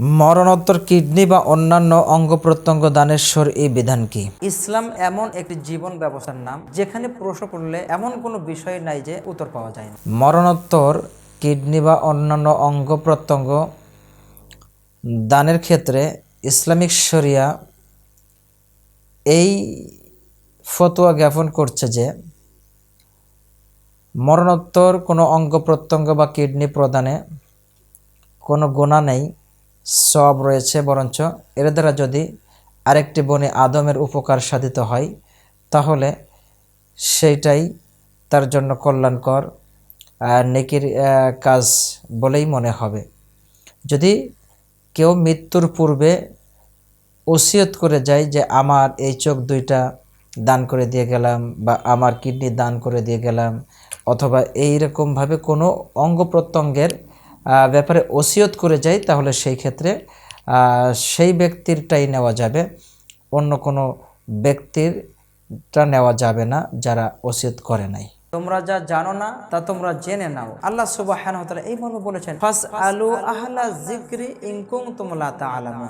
মরণোত্তর কিডনি বা অন্যান্য অঙ্গ প্রত্যঙ্গ দানের সর এই বিধান কি? ইসলাম এমন একটি জীবন ব্যবস্থার নাম যেখানে প্রশ্ন করলে এমন কোনো বিষয় নাই যে উত্তর পাওয়া যায় না। মরণোত্তর কিডনি বা অন্যান্য অঙ্গ প্রত্যঙ্গ দানের ক্ষেত্রে ইসলামিক শরিয়া এই ফতোয়া জ্ঞাপন করছে যে মরণোত্তর কোনো অঙ্গ প্রত্যঙ্গ বা কিডনি প্রদানে কোনো গুণা নেই সব রয়েছে, বরঞ্চ এর দ্বারা যদি আরেকটি বনে আদমের উপকার সাধিত হয়, তাহলে সেইটাই তার জন্য কল্যাণকর নেকির কাজ বলেই মনে হবে। যদি কেউ মৃত্যুর পূর্বে ওসিয়ত করে যায় যে, আমার এই চোখ দুইটা দান করে দিয়ে গেলাম বা আমার কিডনি দান করে দিয়ে গেলাম, অথবা এই রকমভাবে কোনো অঙ্গ প্রত্যঙ্গের ব্যাপারে ওসিয়ত করে যায় তাহলে সেই ক্ষেত্রে সেই ব্যক্তিরটাই নেওয়া যাবে। অন্য কোনো ব্যক্তিরটা নেওয়া যাবে না যারা ওসিয়ত করে নাই। তোমরা যা জানো না, তা তোমরা জেনে নাও। আল্লাহ সুবাহ এই মর্মে বলেছেন ফাস আলু আহলা জিক্রি ইংকুম তোমলা তা তা'লামুন